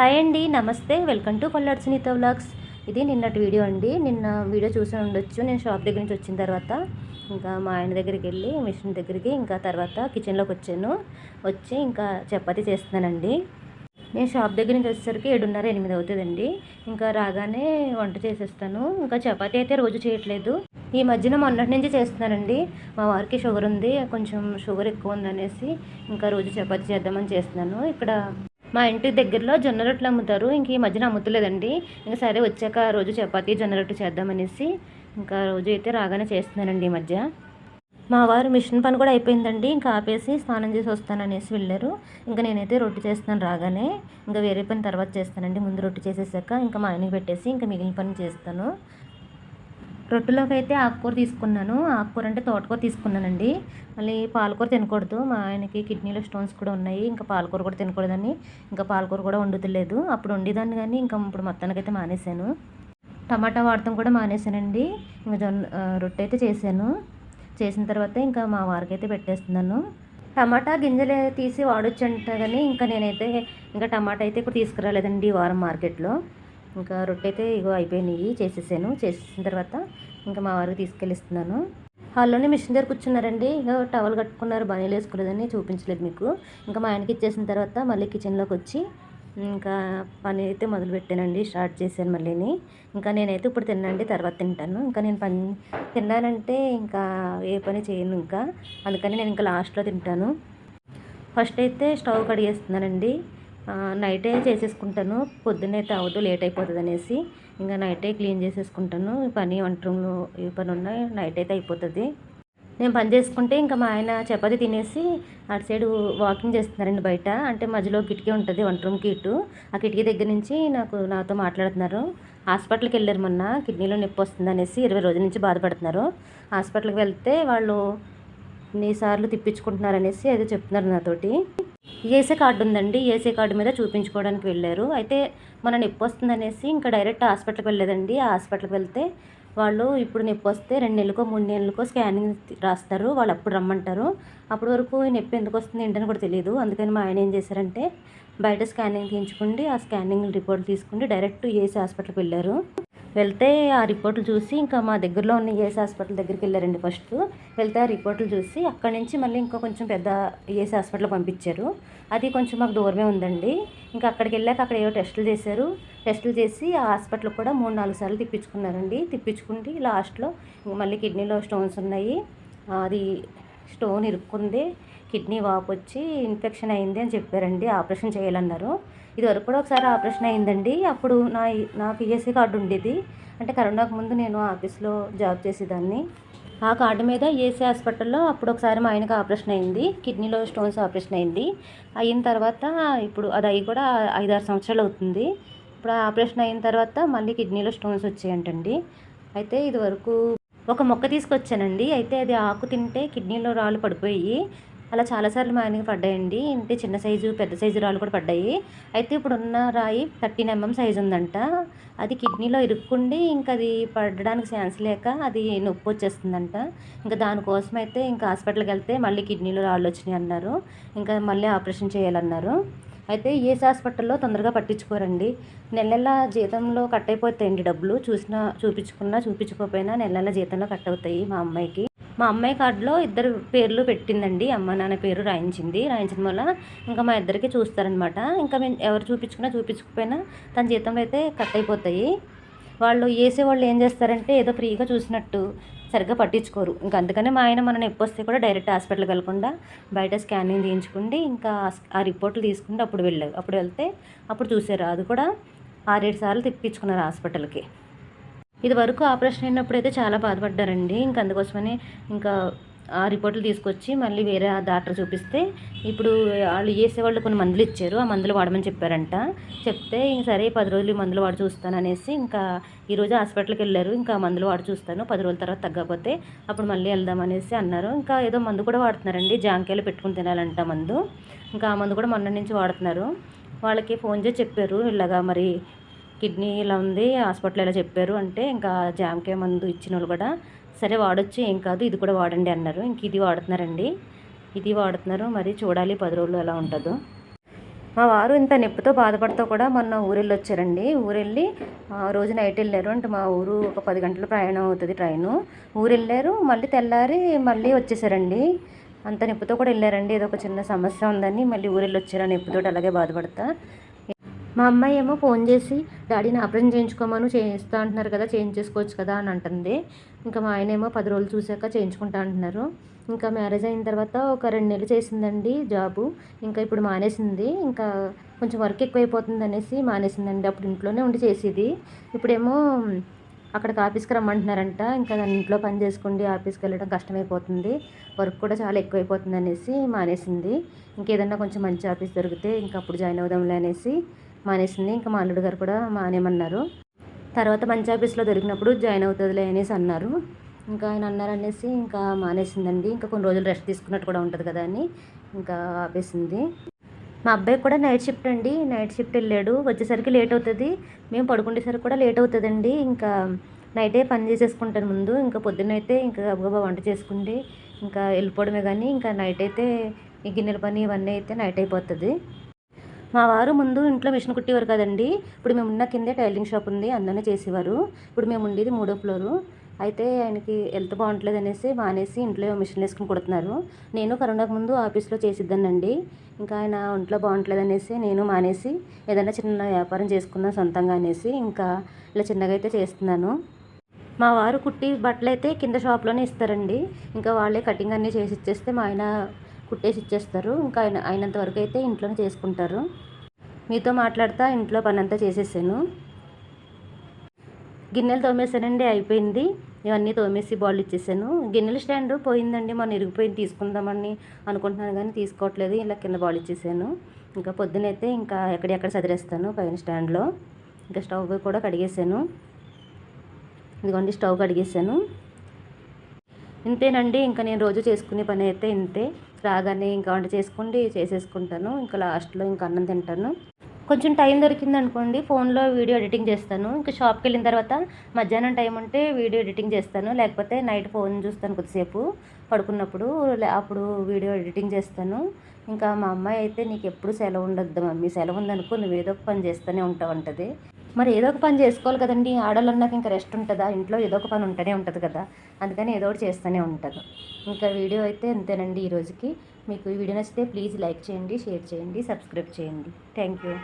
Hi అండి నమస్తే. Welcome to Kolladu Sunitha vlogs. ఇది నిన్నటి వీడియో అండి. నిన్న వీడియో చూసి ఉండొచ్చు. నేను షాప్ దగ్గర నుంచి వచ్చిన తర్వాత ఇంకా మా ఆయన దగ్గరికి వెళ్ళి మిషన్ దగ్గరికి ఇంకా తర్వాత కిచెన్లోకి వచ్చాను. వచ్చి ఇంకా చపాతీ చేస్తున్నానండి. నేను షాప్ దగ్గర నుంచి వచ్చేసరికి ఏడున్నర ఎనిమిది అవుతుందండి. ఇంకా రాగానే వంట చేసేస్తాను. ఇంకా చపాతీ అయితే రోజు చేయట్లేదు. ఈ మధ్యన మొన్నటి నుంచి చేస్తున్నానండి. మా వారికి షుగర్ ఉంది. కొంచెం షుగర్ ఎక్కువ ఉందనేసి ఇంకా రోజు చపాతీ చేద్దామని చేస్తున్నాను. ఇక్కడ మా ఇంటి దగ్గరలో జొన్న రొట్టెలు అమ్ముతారు. ఇంక ఈ మధ్యన అమ్ముతలేదండి. ఇంకా సరే వచ్చాక రోజు చపాతీ జొన్న రొట్టె చేద్దామనేసి ఇంకా రోజు అయితే రాగానే చేస్తున్నానండి ఈ మధ్య. మా వారు మిషన్ పని కూడా అయిపోయిందండి. ఇంకా ఆపేసి స్నానం చేసి వస్తాననేసి వెళ్ళారు. ఇంకా నేనైతే రొట్టె చేస్తాను రాగానే. ఇంకా వేరే పని తర్వాత చేస్తానండి. ముందు రొట్టె చేసేసాక ఇంకా మా ఆయనకి పెట్టేసి ఇంకా మిగిలిన పని చేస్తాను. రొట్టెలోకి అయితే ఆకుకూర తీసుకున్నాను. ఆకుకూర అంటే తోటకూర తీసుకున్నానండి. మళ్ళీ పాలకూర తినకూడదు. మా ఆయనకి కిడ్నీలో స్టోన్స్ కూడా ఉన్నాయి. ఇంకా పాలకూర కూడా తినకూడదని. ఇంకా పాలకూర కూడా వండుతలేదు. అప్పుడు వండేదాన్ని కానీ ఇంకా ఇప్పుడు మొత్తానికైతే మానేశాను. టమాటా వాడటం కూడా మానేశానండి. ఇంకా జొన్న రొట్టె అయితే చేశాను. చేసిన తర్వాత ఇంకా మా వారికి అయితే పెట్టేస్తున్నాను. టమాటా గింజలు తీసి వాడొచ్చు అంట కానీ ఇంకా నేనైతే ఇంకా టమాటా అయితే ఇప్పుడు తీసుకురాలేదండి ఈ వారం మార్కెట్లో. ఇంకా రొట్టె అయితే ఇగో అయిపోయినాయి. చేసేసాను. చేసేసిన తర్వాత ఇంకా మా వారికి తీసుకెళ్ళిస్తున్నాను. హాల్లోనే మిషన్ దగ్గర కూర్చున్నారండి. ఇంకా టవల్ కట్టుకున్నారు బనీలు వేసుకోలేదని చూపించలేదు మీకు. ఇంకా మా ఆయనకి ఇచ్చేసిన తర్వాత మళ్ళీ కిచెన్లోకి వచ్చి ఇంకా పని అయితే మొదలు పెట్టానండి. స్టార్ట్ చేశాను మళ్ళీని. ఇంకా నేనైతే ఇప్పుడు తినండి తర్వాత తింటాను. ఇంకా నేను పని తిన్నానంటే ఇంకా ఏ పని చేయను ఇంకా. అందుకని నేను ఇంకా లాస్ట్లో తింటాను. ఫస్ట్ అయితే స్టవ్ కడిగేస్తున్నానండి. నైటే చేసేసుకుంటాను. పొద్దున్న అయితే అవ్వదు లేట్ అయిపోతుంది అనేసి ఇంకా నైటే క్లీన్ చేసేసుకుంటాను. పని వంట రూమ్లో ఏ పని ఉన్నా నైట్ అయితే అయిపోతుంది. నేను పని చేసుకుంటే ఇంకా మా ఆయన చపాతి తినేసి అటు సైడ్ వాకింగ్ చేస్తున్నారండి బయట. అంటే మధ్యలో కిటికీ ఉంటుంది వంట రూమ్కి ఇటు. ఆ కిటికీ దగ్గర నుంచి నాకు నాతో మాట్లాడుతున్నారు. హాస్పిటల్కి వెళ్ళారు మొన్న కిడ్నీలో నొప్పి వస్తుంది అనేసి ఇరవై రోజుల నుంచి బాధపడుతున్నారు. హాస్పిటల్కి వెళ్తే వాళ్ళు ఎన్నిసార్లు తిప్పించుకుంటున్నారు అనేసి ఏదో చెప్తున్నారు నాతోటి. ఏసీ కార్డు ఉందండి. ఏసీ కార్డు మీద చూపించుకోవడానికి వెళ్ళారు. అయితే మన నొప్పి వస్తుందనేసి ఇంకా డైరెక్ట్ హాస్పిటల్కి వెళ్ళలేదండి. ఆ హాస్పిటల్కి వెళ్తే వాళ్ళు ఇప్పుడు నొప్పి వస్తే రెండు నెలలకో మూడు నెలలకో స్కానింగ్ రాస్తారు. వాళ్ళు అప్పుడు రమ్మంటారు. అప్పటి వరకు నొప్పి ఎందుకు వస్తుంది ఏంటని కూడా తెలియదు. అందుకని మా ఆయన ఏం చేశారంటే బయట స్కానింగ్ తీయించుకుండి. ఆ స్కానింగ్ రిపోర్ట్ తీసుకుండి డైరెక్ట్ ఏసీ హాస్పిటల్కి వెళ్ళారు. వెళ్తే ఆ రిపోర్ట్లు చూసి ఇంకా మా దగ్గరలో ఉన్న ఏఎస్ హాస్పిటల్ దగ్గరికి వెళ్ళారండి ఫస్ట్ వెళ్తే ఆ రిపోర్ట్లు చూసి అక్కడి నుంచి మళ్ళీ ఇంకా కొంచెం పెద్ద ఏఎస్ హాస్పిటల్ పంపించారు. అది కొంచెం మాకు దూరమే ఉందండి. ఇంకా అక్కడికి వెళ్ళాక అక్కడ ఏవో టెస్టులు చేశారు. టెస్టులు చేసి ఆ హాస్పిటల్ కూడా మూడు నాలుగు సార్లు తిప్పించుకున్నారండి. తిప్పించుకుంటే లాస్ట్లో మళ్ళీ కిడ్నీలో స్టోన్స్ ఉన్నాయి. అది స్టోన్ ఇరుక్కుంది కిడ్నీ వాపు వచ్చి ఇన్ఫెక్షన్ అయింది అని చెప్పారండి ఆపరేషన్ చేయాలన్నారు. ఇది వరకు కూడా ఒకసారి ఆపరేషన్ అయిందండి. అప్పుడు నా నా పిఎస్సీ కార్డు ఉండేది. అంటే కరోనాకు ముందు నేను ఆఫీస్లో జాబ్ చేసేదాన్ని. ఆ కార్డు మీద ఏసీ హాస్పిటల్లో అప్పుడు ఒకసారి మా ఆయనకి ఆపరేషన్ అయింది. కిడ్నీలో స్టోన్స్ ఆపరేషన్ అయింది. అయిన తర్వాత ఇప్పుడు అది అయి కూడా ఐదారు సంవత్సరాలు అవుతుంది. ఇప్పుడు ఆపరేషన్ అయిన తర్వాత మళ్ళీ కిడ్నీలో స్టోన్స్ వచ్చాయంటండి. అయితే ఇది వరకు ఒక మొక్క తీసుకొచ్చానండి. అయితే అది ఆకు తింటే కిడ్నీలో రాళ్ళు పడిపోయి అలా చాలాసార్లు మా ఆయనకి పడ్డాయండి. అంటే చిన్న సైజు పెద్ద సైజు రాళ్ళు కూడా పడ్డాయి. అయితే ఇప్పుడు ఉన్న రాయి థర్టీన్ ఎంఎం సైజు ఉందంట. అది కిడ్నీలో ఇరుక్కుండి ఇంకా అది పడడానికి ఛాన్స్ లేక అది నొప్పి వచ్చేస్తుందంట. ఇంకా దానికోసం అయితే ఇంకా హాస్పిటల్కి వెళ్తే మళ్ళీ కిడ్నీలో రాళ్ళు వచ్చినాయి అన్నారు ఇంకా మళ్ళీ ఆపరేషన్ చేయాలన్నారు. అయితే ఏఎస్ హాస్పిటల్లో తొందరగా పట్టించుకోరండి. నెల నెల జీతంలో కట్ అయిపోతాయండి డబ్బులు. చూసినా చూపించుకున్నా చూపించుకోకపోయినా నెల నెల జీతంలో కట్ అవుతాయి మా అమ్మాయికి. మా అమ్మాయి కార్డులో ఇద్దరు పేర్లు పెట్టిందండి. అమ్మ నాన్న పేరు రాయించింది. రాయించడం వల్ల ఇంకా మా ఇద్దరికి చూస్తారనమాట. ఇంకా మేము ఎవరు చూపించుకున్నా చూపించకపోయినా తన జీతంలో అయితే కట్ అయిపోతాయి. వాళ్ళు వేసే వాళ్ళు ఏం చేస్తారంటే ఏదో ఫ్రీగా చూసినట్టు సరిగ్గా పట్టించుకోరు. ఇంకా అందుకనే మా ఆయన మనం నొప్పి వస్తే కూడా డైరెక్ట్ హాస్పిటల్కి వెళ్ళకుండా బయట స్కానింగ్ తీయించుకుండి ఇంకా ఆ- ఆ రిపోర్ట్లు తీసుకుంటే అప్పుడు వెళ్ళారు అప్పుడు వెళ్తే అప్పుడు చూసారు. అది కూడా ఆరేడు సార్లు తిప్పించుకున్నారు హాస్పిటల్కి. ఇది వరకు ఆపరేషన్ అయినప్పుడు అయితే చాలా బాధపడ్డారండి. ఇంకా అందుకోసమని ఇంకా ఆ రిపోర్ట్లు తీసుకొచ్చి మళ్ళీ వేరే డాక్టర్ చూపిస్తే ఇప్పుడు వాళ్ళు చేసేవాళ్ళు కొన్ని మందులు ఇచ్చారు ఆ మందులు వాడమని చెప్పారంట. చెప్తే ఇంక సరే పది రోజులు మందులు వాడి చూస్తాను అనేసి ఇంకా ఈరోజు హాస్పిటల్కి వెళ్ళారు ఇంకా మందులు వాడి చూస్తాను పది రోజుల తర్వాత తగ్గకపోతే అప్పుడు మళ్ళీ వెళ్దాం అనేసి అన్నారు. ఇంకా ఏదో మందు కూడా వాడుతున్నారండి జాంకాయలు పెట్టుకుని తినాలంట మందు. ఇంకా ఆ మందు కూడా మొన్న నుంచి వాడుతున్నారు. వాళ్ళకి ఫోన్ చేసి చెప్పారు ఇలాగా మరి కిడ్నీ ఇలా ఉంది హాస్పిటల్ ఇలా చెప్పారు. అంటే ఇంకా జామకాయ మందు ఇచ్చిన వాళ్ళు కూడా సరే వాడొచ్చు ఏం కాదు ఇది కూడా వాడండి అన్నారు. ఇంక ఇది వాడుతున్నారండి. ఇది వాడుతున్నారు మరి చూడాలి పది రోజులు ఎలా ఉంటుందో. మా వారు ఇంత నొప్పితో బాధపడుతూ కూడా మొన్న ఊరెళ్ళి వచ్చారండి. ఊరెళ్ళి ఆ, రోజు నైట్ వెళ్ళారు. అంటే మా ఊరు ఒక పది గంటల ప్రయాణం అవుతుంది ట్రైను. ఊరు వెళ్ళారు మళ్ళీ తెల్లారి మళ్ళీ వచ్చేసారండి. అంత నొప్పితో కూడా వెళ్ళారండి. ఏదో ఒక చిన్న సమస్య ఉందని మళ్ళీ ఊరెళ్ళి వచ్చారు. ఆ నొప్పితో అలాగే బాధపడతా. మా అమ్మాయి ఏమో ఫోన్ చేసి డాడీని ఆపరేషన్ చేయించుకోమను చేయిస్తా అంటున్నారు కదా చేయించేసుకోవచ్చు కదా అని అంటుంది. ఇంకా మా ఆయన ఏమో పది రోజులు చూశాక చేయించుకుంటా అంటున్నారు. ఇంకా మ్యారేజ్ అయిన తర్వాత ఒక రెండు నెలలు చేసిందండి జాబు. ఇంకా ఇప్పుడు మానేసింది. ఇంకా కొంచెం వర్క్ ఎక్కువైపోతుంది అనేసి మానేసిందండి. అప్పుడు ఇంట్లోనే ఉండి చేసేది. ఇప్పుడేమో అక్కడికి ఆఫీస్కి రమ్మంటున్నారంట. ఇంకా దాని ఇంట్లో పని చేసుకోండి ఆఫీస్కి వెళ్ళడం కష్టమైపోతుంది. వర్క్ కూడా చాలా ఎక్కువైపోతుంది అనేసి మానేసింది. ఇంకేదన్నా కొంచెం మంచి ఆఫీస్ దొరికితే ఇంకా అప్పుడు జాయిన్ అవుదాంలే అనేసి మానేసింది. ఇంకా మా అల్లుడు గారు కూడా మానేమన్నారు తర్వాత మంచి ఆఫీస్లో దొరికినప్పుడు జాయిన్ అవుతుందిలే అనేసి అన్నారు. ఇంకా ఆయన అన్నారనేసి ఇంకా మానేసిందండి. ఇంకా కొన్ని రోజులు రెస్ట్ తీసుకున్నట్టు కూడా ఉంటుంది కదా అని ఇంకా ఆపేసింది. మా అబ్బాయి కూడా నైట్ షిఫ్ట్ అండి. నైట్ షిఫ్ట్ వెళ్ళాడు. వచ్చేసరికి లేట్ అవుతుంది. మేము పడుకునేసరికి కూడా లేట్ అవుతుందండి. ఇంకా నైటే పని చేసేసుకుంటాను ముందు. ఇంకా పొద్దున్న అయితే ఇంకా గబగబా వంట చేసుకుంటే ఇంకా వెళ్ళిపోవడమే కానీ ఇంకా నైట్ అయితే ఈ గిన్నెల పని ఇవన్నీ అయితే నైట్ అయిపోతుంది. మా వారు ముందు ఇంట్లో మిషన్ కుట్టేవారు కదండి. ఇప్పుడు మేము ఉన్న కిందే టైలరింగ్ షాప్ ఉంది అందులోనే చేసేవారు. ఇప్పుడు మేము ఉండేది మూడో ఫ్లోరు. అయితే ఆయనకి హెల్త్ బాగుంటలేదు అనేసి మానేసి ఇంట్లో మిషన్ వేసుకుని కుడుతున్నారు. నేను కరోనాకు ముందు ఆఫీస్లో చేసిద్దానండి. ఇంకా ఆయన ఒంట్లో బాగుంటలేదు అనేసి నేను మానేసి ఏదైనా చిన్న వ్యాపారం చేసుకుందాం సొంతంగా అనేసి ఇంకా ఇలా చిన్నగా అయితే చేస్తున్నాను. మా వారు కుట్టి బట్టలు అయితే కింద షాప్లోనే ఇస్తారండి. ఇంకా వాళ్ళే కటింగ్ అన్నీ చేసి ఇచ్చేస్తే మా ఆయన కుట్టేసి ఇచ్చేస్తారు. ఇంకా ఆయన అయినంత వరకు అయితే ఇంట్లోనే చేసుకుంటారు. మీతో మాట్లాడుతా ఇంట్లో పని అంతా చేసేసాను. గిన్నెలు తోమేసానండి అయిపోయింది. ఇవన్నీ తోమేసి బాల్ ఇచ్చేసాను. గిన్నెల స్టాండ్ పోయిందండి. మనం ఇరిగిపోయింది తీసుకుందామని అనుకుంటున్నాను కానీ తీసుకోవట్లేదు. ఇలా కింద బాల్ ఇచ్చేసాను. ఇంకా పొద్దునైతే ఇంకా ఎక్కడెక్కడ సదిరేస్తాను పైన స్టాండ్లో. ఇంకా స్టవ్ కూడా కడిగేసాను. ఇదిగోండి స్టవ్ కడిగేసాను. ఇంతేనండి. ఇంకా నేను రోజు చేసుకునే పని అయితే ఇంతే. రాగానే ఇంకా వంట చేసుకోండి చేసేసుకుంటాను. ఇంకా లాస్ట్లో ఇంకా అన్నం తింటాను. కొంచెం టైం దొరికింది అనుకోండి ఫోన్లో వీడియో ఎడిటింగ్ చేస్తాను. ఇంకా షాప్కి వెళ్ళిన తర్వాత మధ్యాహ్నం టైం ఉంటే వీడియో ఎడిటింగ్ చేస్తాను. లేకపోతే నైట్ ఫోన్ చూస్తాను కొద్దిసేపు పడుకున్నప్పుడు. అప్పుడు వీడియో ఎడిటింగ్ చేస్తాను. ఇంకా మా అమ్మాయి అయితే నీకు ఎప్పుడు సెలవు ఉండద్దు మమ్మీ. సెలవు ఉందనుకో నువ్వు ఏదో ఒక పని చేస్తూనే ఉంటావు అంటది. మరి ఏదో ఒక పని చేసుకోవాలి కదండి. ఆడవాళ్ళు అన్నాక ఇంకా రెస్ట్ ఉంటుందా? ఇంట్లో ఏదో ఒక పని ఉంటూనే ఉంటుంది కదా. అందుకని ఏదో ఒకటి చేస్తూనే ఉంటుంది ఇంకా వీడియో అయితే అంతేనండి ఈ రోజుకి. మీకు ఈ వీడియో నచ్చితే ప్లీజ్ లైక్ చేయండి షేర్ చేయండి సబ్స్క్రైబ్ చేయండి. Thank you.